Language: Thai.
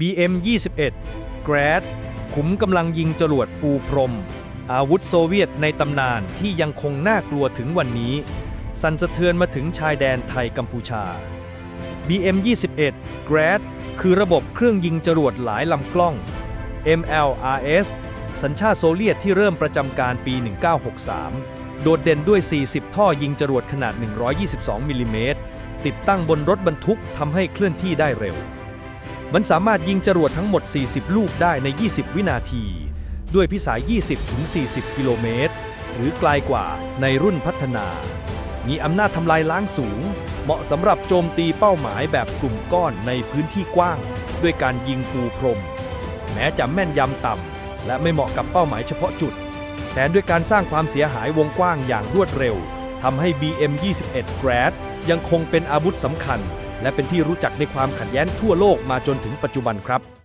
BM-21 Grad ขุมกำลังยิงจรวดปูพรม อาวุธโซเวียตในตำนานที่ยังคงน่ากลัวถึงวันนี้ สั่นสะเทือนมาถึงชายแดนไทยกัมพูชา BM-21 Grad คือระบบเครื่องยิงจรวดหลายลำกล้อง MLRS สัญชาติโซเวียตที่เริ่มประจำการปี 1963 โดดเด่นด้วย 40 ท่อยิงจรวดขนาด 122 มิลลิเมตร ติดตั้งบนรถบรรทุกทำให้เคลื่อนที่ได้เร็ว มันสามารถยิงจรวดทั้งหมด 40 ลูกได้ใน 20 วินาที ด้วยพิสาย20-40 กิโลเมตร หรือไกลกว่าในรุ่นพัฒนา มีอำนาจทำลายล้างสูง เหมาะสำหรับโจมตีเป้าหมายแบบกลุ่มก้อนในพื้นที่กว้าง ด้วยการยิงปูพรม แม้จะแม่นยำต่ำและไม่เหมาะกับเป้าหมายเฉพาะจุดแต่ด้วยการสร้างความเสียหายวงกว้างอย่างรวดเร็วทำให้ BM-21 Grad ยังคงเป็นอาวุธสำคัญ และเป็นที่รู้จักในความขัดแย้งทั่วโลกมาจนถึงปัจจุบันครับ